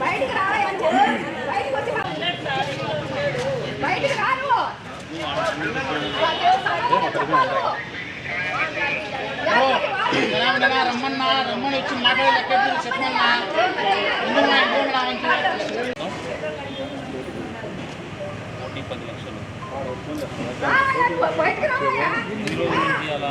బయటికి బయటికి రాను రమ్మన్నా రమ్మని వచ్చి మాట్లాడి లెక్క చెప్పమన్నా. ముందు మా ఇంట్లో రావచ్చు ఒకటి పది లక్షలు. నుంచి అలా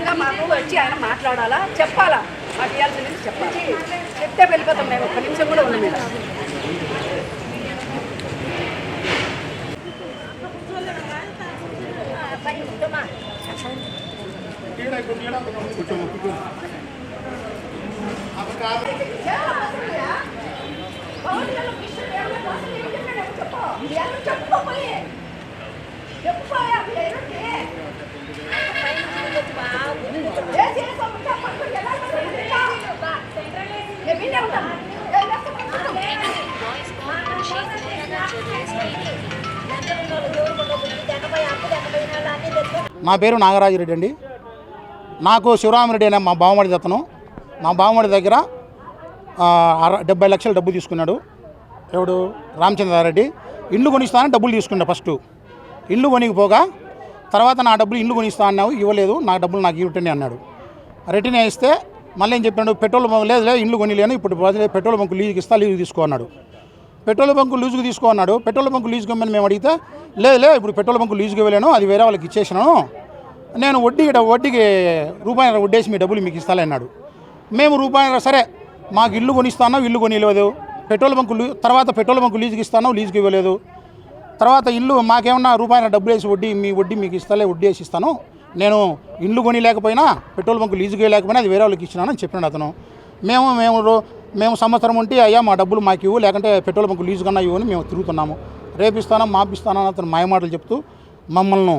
న్యాయంగా మాకు వచ్చి ఆయన మాట్లాడాలా? చెప్పాలా? మాకు ఇవ్వాల్సింది చెప్పాలి? చెప్తే వెళ్ళిపోతాం మేము. ఒక్క నిమిషం కూడా ఉన్నాం మీద నా పేరు నాగరాజరెడ్డి అండి. నాకు శివరామరెడ్డి అనే మా బావమడి అతను. మా బావమడి దగ్గర డెబ్బై లక్షలు డబ్బు తీసుకున్నాడు. ఎవడు? రామచంద్రారెడ్డి ఇల్లు కొనిస్తానని డబ్బులు తీసుకున్నాడు ఫస్ట్. ఇల్లు కొనిపోగా తర్వాత నా డబ్బులు ఇల్లు కొనిస్తా అన్నావు ఇవ్వలేదు. నా డబ్బులు నాకు ఇవ్వటండి అన్నాడు. రిటర్న్ ఇస్తే మళ్ళీ ఏం చెప్పాడు? పెట్రోల్ బంక్ లేదు లేదు ఇల్లు కొనిలేను ఇప్పుడు పెట్రోల్ బంక్ లీజుకి ఇస్తా లీజు తీసుకో అన్నాడు. పెట్రోల్ బంకు లీజుకు తీసుకో అన్నాడు. పెట్రోల్ బంకు లీజుకి ఇవ్వమని మేము అడిగితే లేదు లేదు ఇప్పుడు పెట్రోల్ బంకు లీజుకి ఇవ్వలేను అది వేరే వాళ్ళకి ఇచ్చేసినాను నేను వడ్డీ వడ్డీకి రూపాయి వడ్డేసి మీ డబ్బులు మీకు ఇస్తాలే అన్నాడు. మేము రూపాయి సరే మాకు ఇల్లు కొనిస్తాను ఇల్లు కొనిలేదు పెట్రోల్ బంకు తర్వాత పెట్రోల్ బంకు లీజుకి ఇస్తాను లీజుకి ఇవ్వలేదు. తర్వాత ఇల్లు మాకేమన్నా రూపాయల డబ్బులు వేసి వడ్డీ మీ వడ్డీ మీకు ఇస్తాలే వడ్డీ వేసి ఇస్తాను. నేను ఇల్లు కొని లేకపోయినా పెట్రోల్ బంకు లీజుకి లేకపోయినా అది వేరే వాళ్ళకి ఇచ్చినానని చెప్పినాడు అతను. మేము మేము మేము సంవత్సరం ఉంటే అయ్యా మా డబ్బులు మాకు ఇవ్వు లేకుంటే పెట్రోల్ బంకు లీజు కన్నా ఇవ్వు అని మేము తిరుగుతున్నాము. రేపిస్తాను మాపిస్తాను అని అతను మాయమాటలు చెప్తూ మమ్మల్ని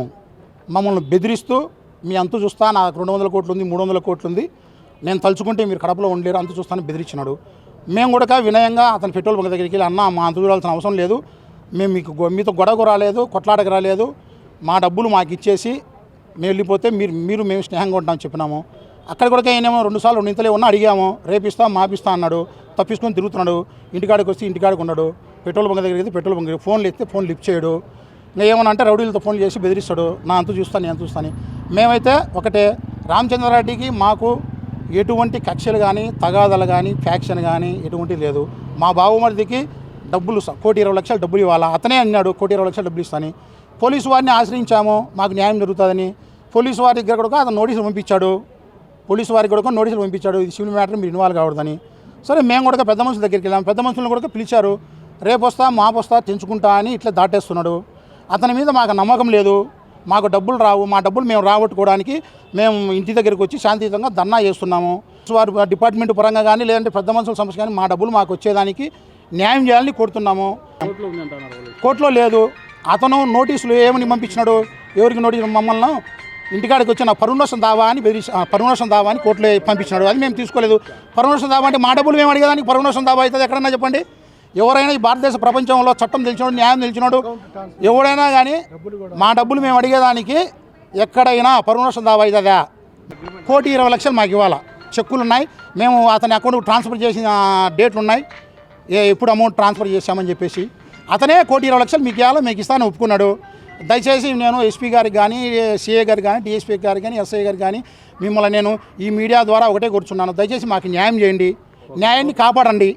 మమ్మల్ని బెదిరిస్తూ మీ అంతు చూస్తా నాకు రెండు వందల కోట్లు ఉంది మూడు వందల కోట్లు ఉంది నేను తలుచుకుంటే మీరు కడపలో ఉండలేరు అంతు చూస్తాను బెదిరించినాడు మేము కూడా వినయంగా అతను పెట్రోల్ బంక్ దగ్గరికి వెళ్ళి అన్న మా అంతు చూడాల్సిన అవసరం లేదు మేము మీకు గొ- మీతో గొడవకు రాలేదు కొట్లాడకు రాలేదు మా డబ్బులు మాకు ఇచ్చేసి మేము వెళ్ళిపోతే మీరు మీరు మేము స్నేహంగా ఉంటామని చెప్పినాము. అక్కడ కూడా ఏమో రెండు సార్లు రెండు ఇంతలే ఉన్నా అడిగాము. రేపిస్తా మాపిస్తా అన్నాడు. తప్పించుకొని తిరుగుతున్నాడు. ఇంటికాడికి వస్తే ఇంటికాడికి ఉన్నాడు పెట్రోల్ బంక్ దగ్గరికి వెళ్తే పెట్రోల్ బంక్ ఫోన్లు ఎత్తే ఫోన్ లిఫ్ట్ చేయడు. ఏమన్నా అంటే రౌడీలతో ఫోన్ చేసి బెదిరిస్తాడు. నా అంతు చూస్తాను నేను చూస్తాను మేమైతే ఒకటే రామచంద్రారెడ్డికి మాకు ఎటువంటి కక్షలు కానీ తగాదాలు కానీ ఫ్యాక్షన్ కానీ ఎటువంటి లేదు. మా బావమరిదికి డబ్బులు కోటి ఇరవై లక్షలు డబ్బులు ఇవ్వాలా? అతనే అన్నాడు కోటి ఇరవై లక్షలు డబ్బులు ఇస్తాను పోలీసు వారిని ఆశ్రయించాము. మాకు న్యాయం జరుగుతుందని. పోలీసు వారి దగ్గర కూడా అతను నోటీసులు పంపించాడు. పోలీసు వారికి కూడా నోటీసులు పంపించాడు ఇది సివిల్ మ్యాటర్ మీరు ఇన్వాల్వ్ కావద్దని సరే మేము కూడా పెద్ద మనుషుల దగ్గరికి వెళ్ళాం. పెద్ద మనుషులను కూడా పిలిచారు. రేపు వస్తా మాపు వస్తా తెంచుకుంటా అని ఇట్లా దాటేస్తున్నాడు. అతని మీద మాకు నమ్మకం లేదు. మాకు డబ్బులు రావు. మా డబ్బులు మేము రాబట్టుకోవడానికి మేము ఇంటి దగ్గరికి వచ్చి శాంతియుతంగా ధర్నా చేస్తున్నాము. వారు డిపార్ట్మెంట్ పరంగా కానీ లేదంటే పెద్ద మనుషుల సమస్య కానీ మా డబ్బులు మాకు వచ్చేదానికి న్యాయం చేయాలని కోరుతున్నాము. కోర్టులో లేదు. అతను నోటీసులు ఏమని పంపించినాడు? ఎవరికి నోటీసు? మమ్మల్ని ఇంటికాడికి వచ్చిన పరుణోషం దావా అని బెదిరి పరుణోషం దావా అని కోర్టులో పంపించినాడు. అది మేము తీసుకోలేదు. పరుణోషం దావా అంటే మా డబ్బులు మేము అడిగేదానికి పరుణోషం దావా అవుతుంది ఎక్కడన్నా చెప్పండి? ఎవరైనా ఈ భారతదేశ ప్రపంచంలో చట్టం తెలిసినాడు న్యాయం తెలిసినాడు ఎవడైనా కానీ మా డబ్బులు మేము అడిగేదానికి ఎక్కడైనా పరుణోషం దావా అవుతుందా? కోటి ఇరవై లక్షలు మాకు ఇవ్వాలా? చెక్కులు ఉన్నాయి మేము అతని అకౌంట్కి ట్రాన్స్ఫర్ చేసిన డేట్లు ఉన్నాయి ఏ ఎప్పుడు అమౌంట్ ట్రాన్స్ఫర్ చేశామని చెప్పేసి. అతనే కోటి ఇరవై లక్షలు మీకు ఇవ్వాలో? మీకు ఇస్తాను ఒప్పుకున్నాడు. దయచేసి నేను ఎస్పీ గారికి కానీ సిఏ గారికి కానీ డిఎస్పీ గారికి కానీ ఎస్ఐ గారికి కానీ మిమ్మల్ని నేను ఈ మీడియా ద్వారా ఒకటే కూర్చున్నాను. దయచేసి మాకు న్యాయం చేయండి. న్యాయాన్ని కాపాడండి.